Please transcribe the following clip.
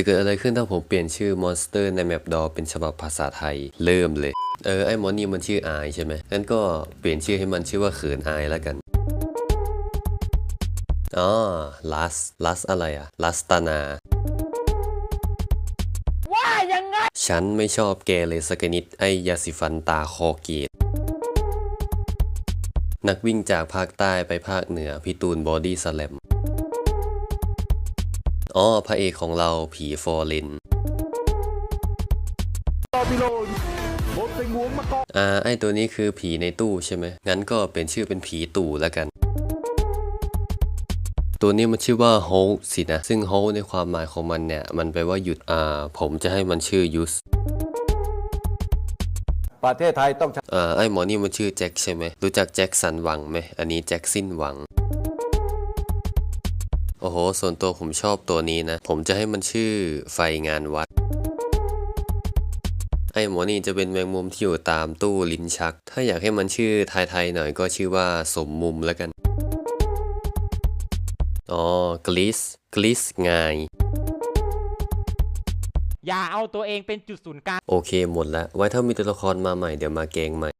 จะเกิดอะไรขึ้นถ้าผมเปลี่ยนชื่อมอนสเตอร์ในแมปดอเป็นฉบับภาษาไทย เริ่มเลย เออ ไอ้มอนนี่มันชื่ออายใช่ไหมงั้นก็เปลี่ยนชื่อให้มันชื่อว่าเขินอายแล้วกันอ๋อลัสลัสอะไรอะลัสตานาว่ายังไง ฉันไม่ชอบแกเลยสักนิด ไอ้ยาสีฟันตาคอเกตนักวิ่งจากภาคใต้ไปภาคเหนือพี่ตูนบอดี้สแลม อ๋อพระเอกของเราผีฟอร์เรนอ่าไอตัวนี้คือผีในตู้ใช่ไหมงั้นก็เป็นชื่อเป็นผีตู่แล้วกัน ตัวนี้มันชื่อว่าโฮสินะ ซึ่งโฮในความหมายของมันเนี่ย มันแปลว่าหยุดอ่าผมจะให้มันชื่อยุสประเทศไทยต้องเอ่อไอหมอนี่มันชื่อแจ็คใช่ไหมรู้จักแจ็คสันหวังไหมอันนี้แจ็คสิ้นหวัง โอ้โห ส่วนตัวผมชอบตัวนี้นะ ผมจะให้มันชื่อไฟงานวัด ไอหมอนี่จะเป็นแมงมุมที่อยู่ตามตู้ลิ้นชัก ถ้าอยากให้มันชื่อไทยๆหน่อยก็ชื่อว่าสมมุมแล้วกัน อ๋อ กลิส กลิสงายอย่าเอาตัวเองเป็นจุดศูนย์กลาง โอเคหมดแล้ว ไว้ถ้ามีตัวละครมาใหม่เดี๋ยวมาแกงใหม่